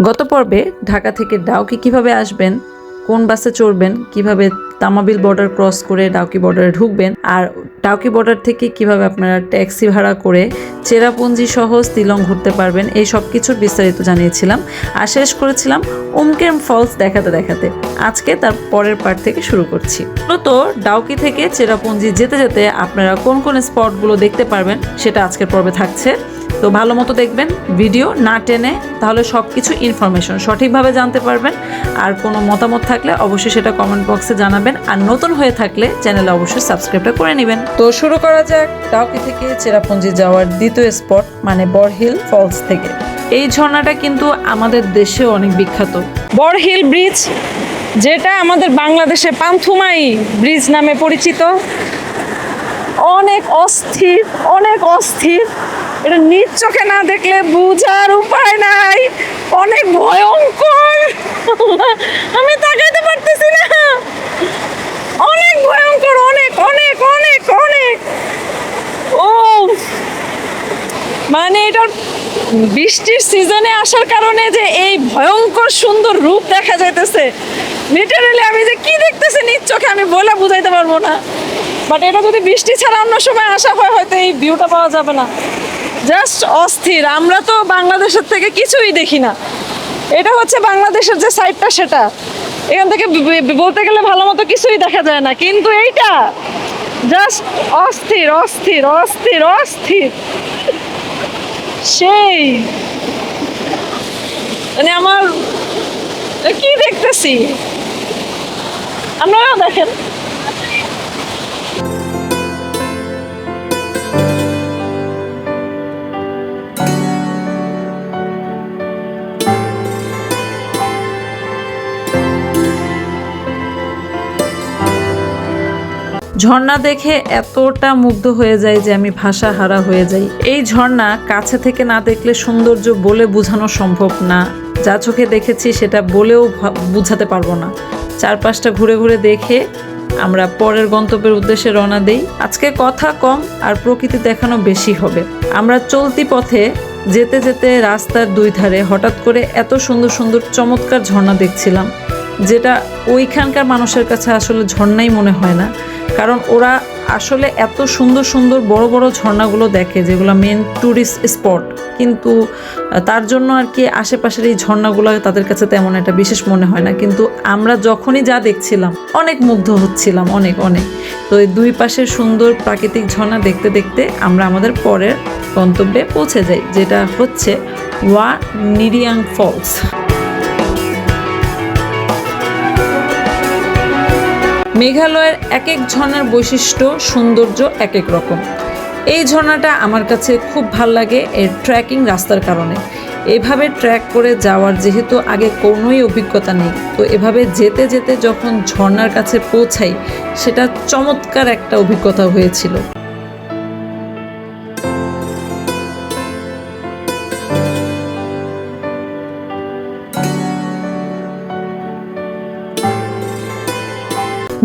গত পর্বে ঢাকা থেকে ডাউকি কীভাবে আসবেন, কোন বাসে চড়বেন, কীভাবে তামাবিল বর্ডার ক্রস করে ডাউকি বর্ডারে ঢুকবেন, আর ডাউকি বর্ডার থেকে কীভাবে আপনারা ট্যাক্সি ভাড়া করে চেরাপুঞ্জি সহ স্তিলং ঘুরতে পারবেন, এই সব কিছুর বিস্তারিত জানিয়েছিলাম। আর শেষ করেছিলাম উমকেম ফলস দেখাতে দেখাতে। আজকে তার পরের পার্ট থেকে শুরু করছি। মূলত ডাউকি থেকে চেরাপুঞ্জি যেতে যেতে আপনারা কোন কোন স্পটগুলো দেখতে পারবেন সেটা আজকের পর্বে থাকছে। তো ভালো মতো দেখবেন ভিডিও না টেনে, তাহলে সব কিছু ইনফরমেশন সঠিকভাবে জানতে পারবেন। আর কোনো মতামত থাকলে অবশ্যই সেটা কমেন্ট বক্সে জানাবেন। আর নতুন হয়ে থাকলে চ্যানেলে অবশ্যই সাবস্ক্রাইবটা করে নেবেন। তো শুরু করা যাক টাউকি থেকে চেরাপুঞ্জি যাওয়ার দ্বিতীয় স্পট মানে বরহিল ফলস থেকে। এই ঝর্ণাটা কিন্তু আমাদের দেশেও অনেক বিখ্যাত। বরহিল ব্রিজ, যেটা আমাদের বাংলাদেশে পান্থুমাই ব্রিজ নামে পরিচিত। অনেক অস্থির অনেক অস্থির। এটা নিজ চোখে না দেখলে বুঝার উপায় নাই। অনেক ভয়ঙ্কর। আমি তাকাইতে পারতেছি না অনেক ভয়ঙ্কর অনেক অনেক অনেক অনেক ও মানে এটার বৃষ্টির সিজনে আসার কারণে যে এই ভয়ঙ্কর সুন্দর রূপ দেখা যাইতেছে লিটারালি আমি যে কি দেখতেছি নিজ চোখে আমি বলে বুঝাইতে পারব না। বাট এটা যদি বৃষ্টি ছাড়া অন্য সময় আসা হয়, হয়তো এই ভিউটা পাওয়া যাবে না। জাস্ট অস্থির, আমরা তো বাংলাদেশের থেকে কিছুই দেখি না। এটা হচ্ছে বাংলাদেশের যে সাইডটা সেটা। এখান থেকে বলতে গেলে ভালো মতো কিছুই দেখা যায় না, কিন্তু এইটা জাস্ট অস্থির অস্থির অস্থির অস্থির। সেই। মানে আমার কি দেখতেছি? আপনারাও দেখেন। ঝর্ণা দেখে এতটা মুগ্ধ হয়ে যায় যে আমি ভাষা হারা হয়ে যাই। এই ঝর্ণা কাছে থেকে না দেখলে সৌন্দর্য বলে বোঝানো সম্ভব না। যা চোখে দেখেছি সেটা বলেও বুঝাতে পারব না। চারপাশটা ঘুরে ঘুরে দেখে আমরা পরের গন্তব্যের উদ্দেশ্যে রওনা দেই। আজকে কথা কম আর প্রকৃতি দেখানো বেশি হবে। আমরা চলতি পথে যেতে যেতে রাস্তার দুই ধারে হঠাৎ করে এত সুন্দর সুন্দর চমৎকার ঝর্ণা দেখছিলাম। যেটা ওইখানকার মানুষের কাছে আসলে ঝর্ণাই মনে হয় না। কারণ ওরা আসলে এত সুন্দর সুন্দর বড় বড় ঝর্ণাগুলো দেখে, যেগুলো মেন ট্যুরিস্ট স্পট কিন্তু তার জন্য আর কি আশেপাশের এই ঝর্ণাগুলো তাদের কাছে তেমন একটা বিশেষ মনে হয় না। কিন্তু আমরা যখনই যা দেখছিলাম, অনেক মুগ্ধ হচ্ছিলাম, অনেক অনেক। তো এই দুই পাশের সুন্দর প্রাকৃতিক ঝর্ণা দেখতে দেখতে আমরা আমাদের পরের গন্তব্যে পৌঁছে যাই, যেটা হচ্ছে ওয়া নিরিয়াং ফলস। মেঘালয়ের এক এক ঝর্ণার বৈশিষ্ট্য, সৌন্দর্য এক এক রকম। এই ঝর্ণাটা আমার কাছে খুব ভালো লাগে এর ট্র্যাকিং রাস্তার কারণে। এভাবে ট্র্যাক করে যাওয়ার যেহেতু আগে কোনোই অভিজ্ঞতা নেই, তো এভাবে যেতে যেতে যখন ঝর্ণার কাছে পৌঁছাই, সেটা চমৎকার একটা অভিজ্ঞতা হয়েছিল।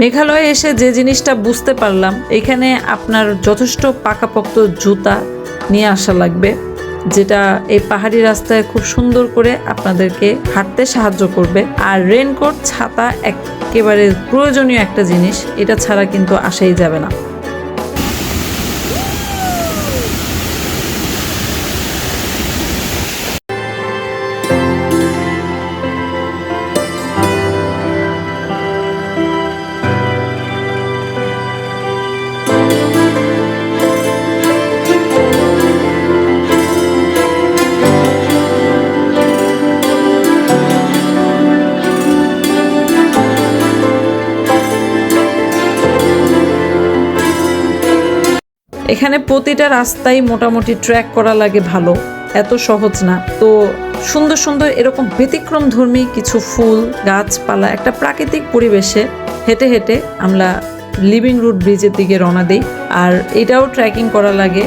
মেঘালয়ে এসে যে জিনিসটা বুঝতে পারলাম, এখানে আপনার যথেষ্ট পাকাপোক্ত জুতা নিয়ে আসা লাগবে, যেটা এই পাহাড়ি রাস্তায় খুব সুন্দর করে আপনাদেরকে হাঁটতে সাহায্য করবে। আর রেনকোট ছাতা একেবারে প্রয়োজনীয় একটা জিনিস, এটা ছাড়া কিন্তু আসাই যাবে না। এখানে প্রতিটা রাস্তায় মোটামুটি ট্র্যাক করা লাগে ভালো। এত সহজ না। তো সুন্দর সুন্দর এরকম ব্যতিক্রম ধর্মী কিছু ফুল, গাছপালা, একটা প্রাকৃতিক পরিবেশে হেঁটে হেঁটে আমরা লিভিং রুট ব্রিজের দিকে রওনা দিই। আর এটাও ট্র্যাকিং করা লাগে।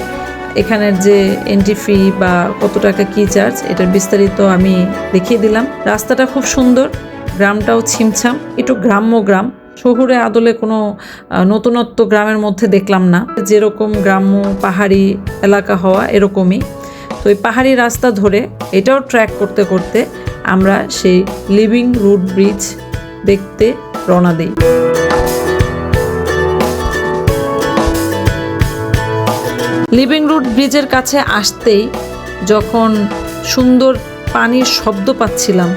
এখানের যে এন্ট্রি ফি বা কত টাকা কী চার্জ এটার বিস্তারিত আমি দেখিয়ে দিলাম। রাস্তাটা খুব সুন্দর, গ্রামটাও ছিমছাম, একটু গ্রাম্য গ্রাম। শহুরে আদলে কোনো নতুনত্ব গ্রামের মধ্যে দেখলাম না। যেরকম গ্রাম্য পাহাড়ি এলাকা হওয়া এরকমই। তো এই পাহাড়ি রাস্তা ধরে এটাও ট্র্যাক করতে করতে আমরা সেই লিভিং রুট ব্রিজ দেখতে রওনা দিই। লিভিং রুট ব্রিজের কাছে আসতেই যখন সুন্দর পানির শব্দ পাচ্ছিলাম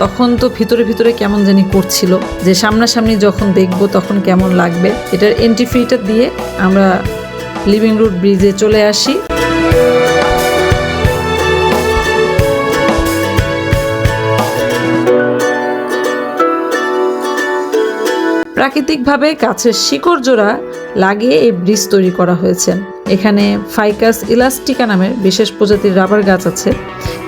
তখন তো ভিতরে ভিতরে কেমন জানি করছিল, যে সামনাসামনি যখন দেখব তখন কেমন লাগবে। এটার এন্ট্রি ফিটা দিয়ে আমরা লিভিং রুট ব্রিজে চলে আসি। প্রাকৃতিকভাবে গাছের শিকড় জোড়া লাগিয়ে এই ব্রিজ তৈরি করা হয়েছে। এখানে ফাইকাস ইলাস্টিকা নামের বিশেষ প্রজাতির রাবার গাছ আছে।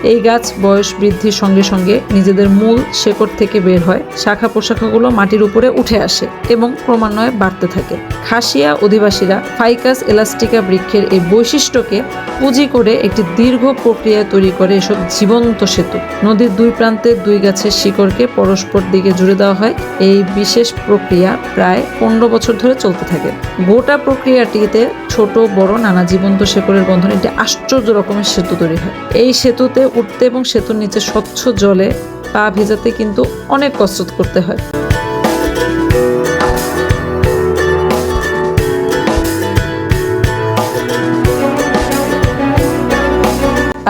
এই গাছ বয়স বৃদ্ধির সঙ্গে সঙ্গে নিজেদের মূল শেকড় থেকে বের হয়। শাখা প্রশাখাগুলো মাটির উপরে উঠে আসে এবং ক্রমান্বয়ে বাড়তে থাকে। খাসিয়া অধিবাসীরা ফাইকাস এলাস্টিকা বৃক্ষের এই বৈশিষ্ট্যকে পুঁজি করে একটি দীর্ঘ প্রক্রিয়া তৈরি করে এসব জীবন্ত সেতু। নদীর দুই প্রান্তে দুই গাছের শিকড়কে পরস্পর দিকে জুড়ে দেওয়া হয়। এই বিশেষ প্রক্রিয়া প্রায় পনেরো বছর ধরে চলতে থাকে। গোটা প্রক্রিয়াটিতে ছোট, বড়, নানা জীবন্ত শেকড়ের বন্ধনে একটি আশ্চর্য রকমের সেতু তৈরি হয়। এই সেতুতে উঠতে এবং সেতুর নিচে স্বচ্ছ জলে পা ভেজাতে কিন্তু অনেক কসরত করতে হয়।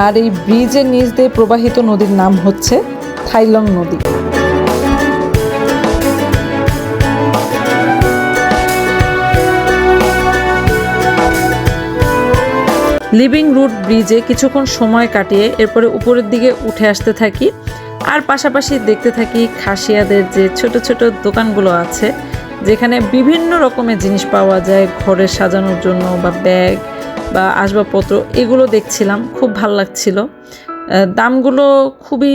আর এই ব্রিজের নিচ দিয়ে প্রবাহিত নদীর নাম হচ্ছে থাইলং নদী। লিভিং রুট ব্রিজে কিছুক্ষণ সময় কাটিয়ে এরপরে উপরের দিকে উঠে আসতে থাকি। আর পাশাপাশি দেখতে থাকি খাসিয়াদের যে ছোট ছোট দোকানগুলো আছে, যেখানে বিভিন্ন রকমের জিনিস পাওয়া যায় ঘরে সাজানোর জন্য বা ব্যাগ বা আসবাবপত্র, এগুলো দেখছিলাম। খুব ভালো লাগছিল। দামগুলো খুবই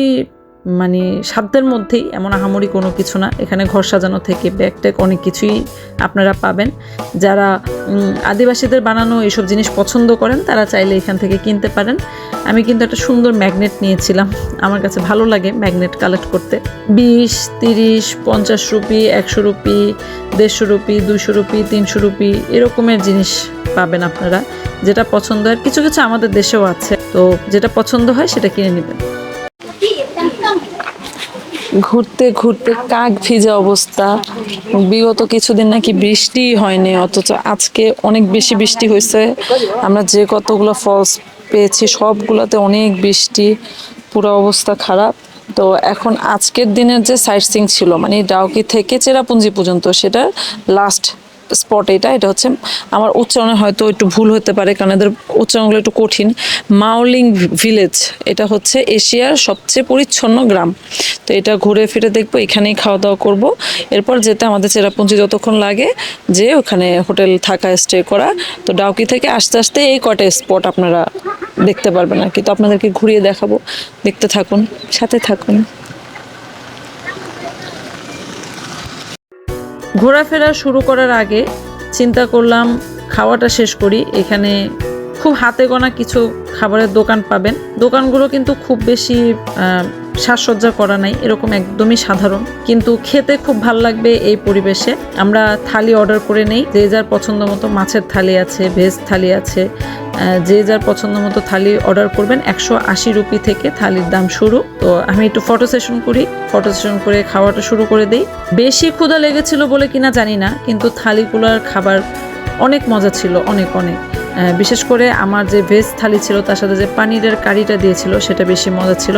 মানে সাধ্যের মধ্যেই এমন আহামরি কোনো কিছু না। এখানে ঘর সাজানো থেকে ব্যাগ অনেক কিছুই আপনারা পাবেন। যারা আদিবাসীদের বানানো এইসব জিনিস পছন্দ করেন, তারা চাইলে এখান থেকে কিনতে পারেন। আমি কিন্তু একটা সুন্দর ম্যাগনেট নিয়েছিলাম। আমার কাছে ভালো লাগে ম্যাগনেট কালেক্ট করতে। বিশ, তিরিশ, পঞ্চাশ রুপি, একশো রুপি, দেড়শো রুপি দুশো রুপি, তিনশো রুপি, এরকমের জিনিস পাবেন আপনারা। যেটা পছন্দ হয় কিছু কিছু আমাদের দেশেও আছে। তো যেটা পছন্দ হয়, সেটা কিনে নেবেন। ঘুরতে ঘুরতে কাক ভিজে অবস্থা। বিগত কিছুদিন নাকি বৃষ্টি হয়নি, অথচ আজকে অনেক বেশি বৃষ্টি হয়েছে। আমরা যে কতগুলো ফলস পেয়েছি, সবগুলোতে অনেক বৃষ্টি, পুরো অবস্থা খারাপ। তো এখন আজকের দিনের যে সাইট সিং ছিল মানে ডাউকি থেকে চেরাপুঞ্জি পর্যন্ত, সেটা লাস্ট স্পট এটা এটা হচ্ছে আমার উচ্চারণে হয়তো একটু ভুল হতে পারে, কারণ এদের উচ্চারণগুলো একটু কঠিন। মাওলিং ভিলেজ, এটা হচ্ছে এশিয়ার সবচেয়ে পরিচ্ছন্ন গ্রাম। তো এটা ঘুরে ফিরে দেখব, এখানেই খাওয়া দাওয়া করব। এরপর যেতে আমাদের চেরাপুঞ্জি যতক্ষণ লাগে, যে ওখানে হোটেল থাকা স্টে করা। তো ডাউকি থেকে আস্তে আস্তে এই কটা স্পট আপনারা দেখতে পারবেন আর কি। তো আপনাদেরকে ঘুরিয়ে দেখাবো। দেখতে থাকুন, সাথে থাকুন। ঘোরাফেরা শুরু করার আগে চিন্তা করলাম খাওয়াটা শেষ করি এখানে খুব হাতে গোনা কিছু খাবারের দোকান পাবেন। দোকানগুলো কিন্তু খুব বেশি সাজসজ্জা করা নাই, এরকম একদমই সাধারণ। কিন্তু খেতে খুব ভালো লাগবে এই পরিবেশে। আমরা থালি অর্ডার করে নেই। যে যার পছন্দ মতো মাছের থালি আছে, ভেজ থালি আছে যে যার পছন্দ মতো থালি অর্ডার করবেন। একশো আশি রুপি থেকে থালির দাম শুরু। তো আমি একটু ফটো সেশন করি। ফটো সেশন করে খাওয়াটা শুরু করে দিই। বেশি ক্ষুধা লেগেছিল বলে কিনা জানি না, কিন্তু থালিগুলোর খাবার অনেক মজা ছিল, অনেক অনেক। বিশেষ করে আমার যে ভেজ থালি ছিল, তার সাথে যে পানিরের কারিটা দিয়েছিল, সেটা বেশি মজা ছিল।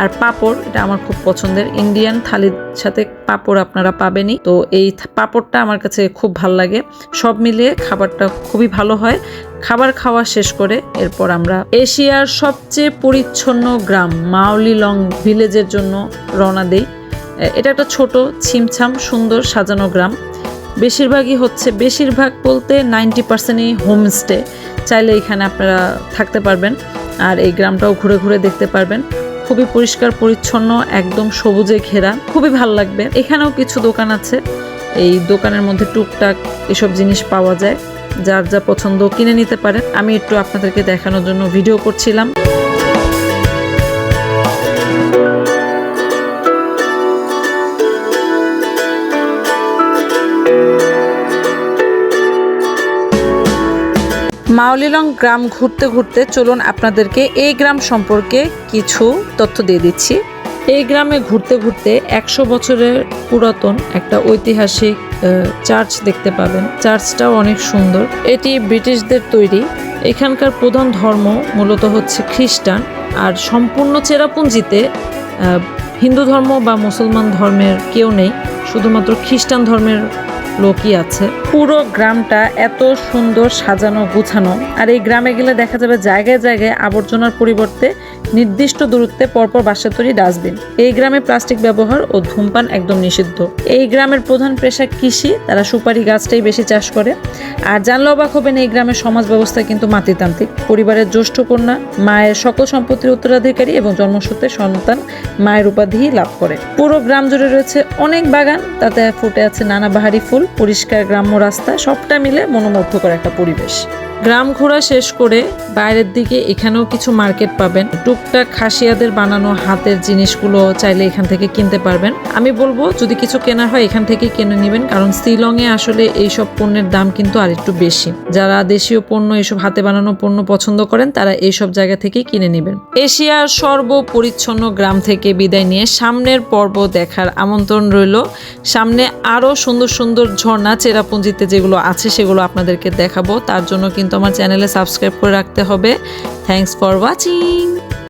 আর পাঁপড়, এটা আমার খুব পছন্দের। ইন্ডিয়ান থালির সাথে পাঁপড় আপনারা পাবেনই। তো এই পাঁপড়টা আমার কাছে খুব ভালো লাগে। সব মিলিয়ে খাবারটা খুবই ভালো হয়। খাবার খাওয়া শেষ করে এরপর আমরা এশিয়ার সবচেয়ে পরিচ্ছন্ন গ্রাম, মাওলিলং ভিলেজের জন্য রওনা দিই। এটা একটা ছোট, ছিমছাম, সুন্দর সাজানো গ্রাম। বেশিরভাগই হচ্ছে, বেশিরভাগ বলতে নাইনটি পার্সেন্টই হোমস্টে চাইলে এখানে আপনারা থাকতে পারবেন, আর এই গ্রামটাও ঘুরে ঘুরে দেখতে পারবেন। খুবই পরিষ্কার, পরিচ্ছন্ন, একদম সবুজে ঘেরা, খুবই ভালো লাগবে। এখানেও কিছু দোকান আছে, এই দোকানের মধ্যে টুকটাক এসব জিনিস পাওয়া যায়, যার যা পছন্দ কিনে নিতে পারেন। আমি একটু আপনাদেরকে দেখানোর জন্য ভিডিও করছিলাম। মাওলিলং গ্রাম ঘুরতে ঘুরতে চলুন আপনাদেরকে এই গ্রাম সম্পর্কে কিছু তথ্য দিয়ে দিচ্ছি। এই গ্রামে ঘুরতে ঘুরতে একশো বছরের পুরাতন একটা ঐতিহাসিক চার্চ দেখতে পাবেন। চার্চটাও অনেক সুন্দর। এটি ব্রিটিশদের তৈরি। এখানকার প্রধান ধর্ম মূলত হচ্ছে খ্রিস্টান। আর সম্পূর্ণ চেরাপুঞ্জিতে হিন্দু ধর্ম বা মুসলমান ধর্মের কেউ নেই। শুধুমাত্র খ্রিস্টান ধর্মের লোকই আছে। পুরো গ্রামটা এত সুন্দর সাজানো গুছানো। আর এই গ্রামে গেলে দেখা যাবে জায়গায় জায়গায় আবর্জনার পরিবর্তে নির্দিষ্ট দূরত্বে পরপর বাসা তৈরি ডাস্টবিন। এই গ্রামে প্লাস্টিক ব্যবহার ও ধূমপান একদম নিষিদ্ধ। এই গ্রামের প্রধান পেশা কৃষি, তারা সুপারি গাছটাই বেশি চাষ করে। আর জানলে অবাক হবেন, এই গ্রামের সমাজ ব্যবস্থা কিন্তু মাতৃতান্ত্রিক। পরিবারের জ্যেষ্ঠ কন্যা, মায়ের সকল সম্পত্তির উত্তরাধিকারী এবং জন্মসূত্রে সন্তান মায়ের উপাধি লাভ করে। পুরো গ্রাম জুড়ে রয়েছে অনেক বাগান, তাতে ফুটে আছে নানা বাহারি ফুল। পরিষ্কার গ্রাম্য রাস্তা সবটা মিলে মনোমুগ্ধকর একটা পরিবেশ। গ্রাম ঘোরা শেষ করে বাইরের দিকে এখানেও কিছু মার্কেট পাবেন। টুকটাক খাসিয়াদের বানানো হাতের জিনিসগুলো চাইলে এখান থেকে কিনতে পারবেন। আমি বলব, যদি কিছু কেনা হয় এখান থেকে কিনে নেবেন, কারণ শিলংয়ে আসলে এইসব পণ্যের দাম কিন্তু আর একটু বেশি। যারা দেশীয় পণ্য, এসব হাতে বানানো পণ্য পছন্দ করেন, তারা এইসব জায়গা থেকেই কিনে নেবেন। এশিয়ার সর্বপরিচ্ছন্ন গ্রাম থেকে বিদায় নিয়ে সামনের পর্ব দেখার আমন্ত্রণ রইল। সামনে আরও সুন্দর সুন্দর ঝর্ণা, চেরাপুঞ্জিতে যেগুলো আছে সেগুলো আপনাদেরকে দেখাবো। তার জন্য কিন্তু আমার চ্যানেলে সাবস্ক্রাইব করে রাখতে হবে। Thanks for watching